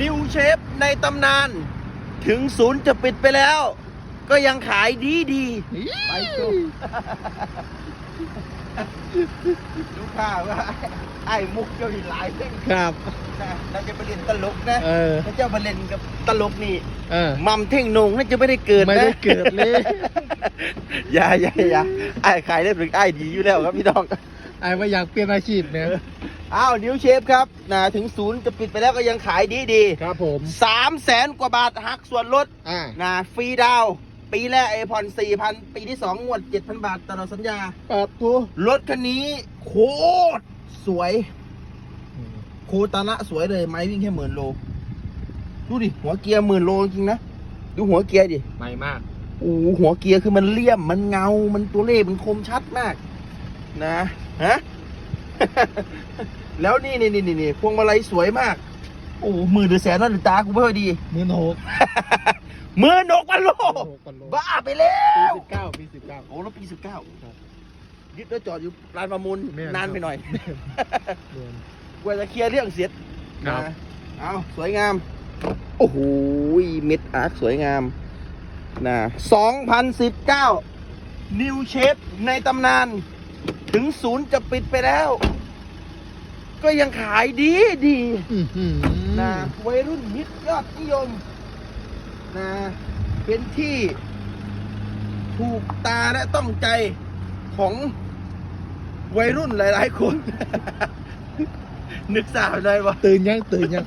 นิวเชฟในตำนาน ถึงศูนย์จะปิดไปแล้ว ก็ยังขายดีดีๆไปจบลูกค้าว่าไอ้มุกเจ้าหินหลายเพ่งครับนะเราจะไปเล่นตลกนะเออถ้าเจ้ามาเล่นกับตลกนี่เออมัมเท่งนงน่าจะไม่ได้เกิดนะไม่ได้เกิดเลยอย่าอย่าอย่าไอ้ขายได้ถึงไอ้ดีอยู่แล้วครับพี่น้องไอ้ว่าอยากเปลี่ยนอาชีพเนี่ย อ้าวนิวเชฟครับนะถึงศูนย์จะปิดไปแล้วก็ยังขายดีดีครับผมสามแสนกว่าบาทหักส่วนลดอ่านะฟรีดาวน์ปีแรกไอผ่อนสี่พันปีที่สองงวดเจ็ดพันบาทตลอดสัญญาปรับตัวรถคันนี้โคตรสวยโคตานะสวยเลยไม้วิ่งแค่หมื่นโลดูดิหัวเกียร์หมื่นโลจริงนะดูหัวเกียร์ดิใหม่มากโอ้โหหัวเกียร์คือมันเลี่ยมมันเงา มันตัวเลขมันคมชัดมาก นะฮะ แล้วนี่นี่นี่นี่นี่พวงมาลัยสวยมาก โอ้โหหมื่นหรือแสนนั่นหรือตากูไม่ค่อยดีหมื่นหกหมื่นหกพันโลหกพันโลบ้าไปแล้ปีวสิบเก้าปีสิบเก้าโอ้แล้วปีสิบเก้าครับยึดแล้วจอดอยู่ร้านประมูลแม่นนานครับไปหน่อยเดือนกว่าจะเคลียร์เรื่องเสร็จครับนะเอาสวยงาม โอ้โหเม็ดอาร์ตสวยงามนะ2019นิวเชฟในตำนาน ถึงศูนย์จะปิดไปแล้ว ก็ยังขายดีดีอื้อหือนะวัยรุ่นฮิตยอดนิยมนะเป็นที่ ถูกตาและต้องใจของวัยรุ่นหลาย ๆ คน นึกสาวได้ปะตื่นยังตื่นยัง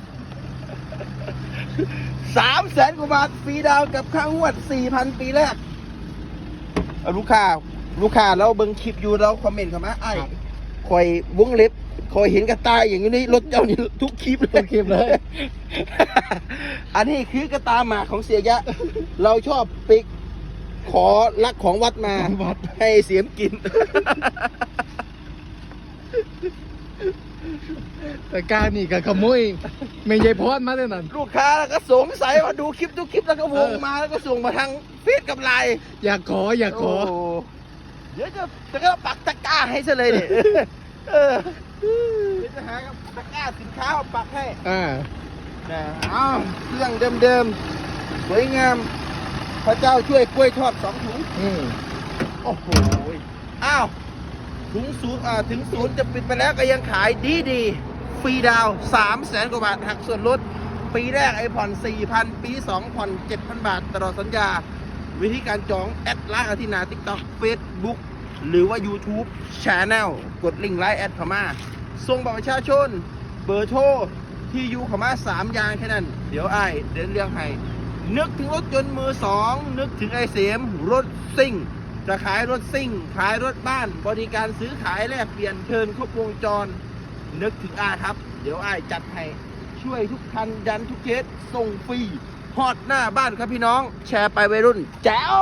สามแสนกว่าบาทฟรีดาวน์กับค่างวดสี่พันปีแรกเอาลูกค้า ลูกค้าเราเบิ่งคลิปอยู่เราคอมเมนต์เข้ามาไอ้ครับคอยวงเล็บ คอยเห็นกระตายอย่างนี้รถเจ้านี่ทุกคลิปเลยทุกคลิปเลย อันนี้คือกระตาหมากของเสียยะ เราชอบไปขอลักของวัดมาวัดให้เสียมกิน แต่การนี่กับขโมยไม่ใช่พอดมาเลยนั่นลูกค้าแล้วก็สงสัยว่าดูคลิปทุกคลิปแล้วก็วงเออมาแล้วก็ส่งมาทางเฟซกับไลน์อยากขออยากขอโเดี๋ยวจะจะก็ปักตะกร้าให้ซะเลยเนี่ย เออเดี๋ยวจะหากับตะกร้าสินค้ามาปักให้อ่านะอ้าวเครื่องเดิมๆสวยงาม พระเจ้าช่วยกล้วยทอดสองถุง อืมโอ้โห อ้าวถึงศูนย์อ่าถึงศูนย์จะปิดไปแล้วก็ยังขายดีดีๆฟรีดาวสามแสนกว่าบาทหักส่วนลด ปีแรกไอผ่อนสี่พันปีสองผ่อนเจ็ดพันบาทตลอดสัญญา วิธีการจอง แอดไลน์อาทินาทิกต็อกเฟซบุ๊ก หรือว่า YouTube Channel กดลิงก์ไลน์แอดเข้ามาส่งบัตรประชาชน เบอร์โทรที่อยู่เข้ามาสามอย่างแค่นั้น เดี๋ยวไอ้เดินเรื่องให้นึกถึงรถยนต์มือสองนึกถึงไอเสมรถซิ่ง จะขายรถซิ่ง ขายรถบ้าน บริการซื้อขายแลกเปลี่ยนเทิร์นครบวงจร นึกถึงอาครับ เดี๋ยวไอ้จัดให้ช่วยทุกคันยันทุกเคสส่งฟรีฮอดหน้าบ้านครับพี่น้อง แชร์ไปวัยรุ่น แจ๋ว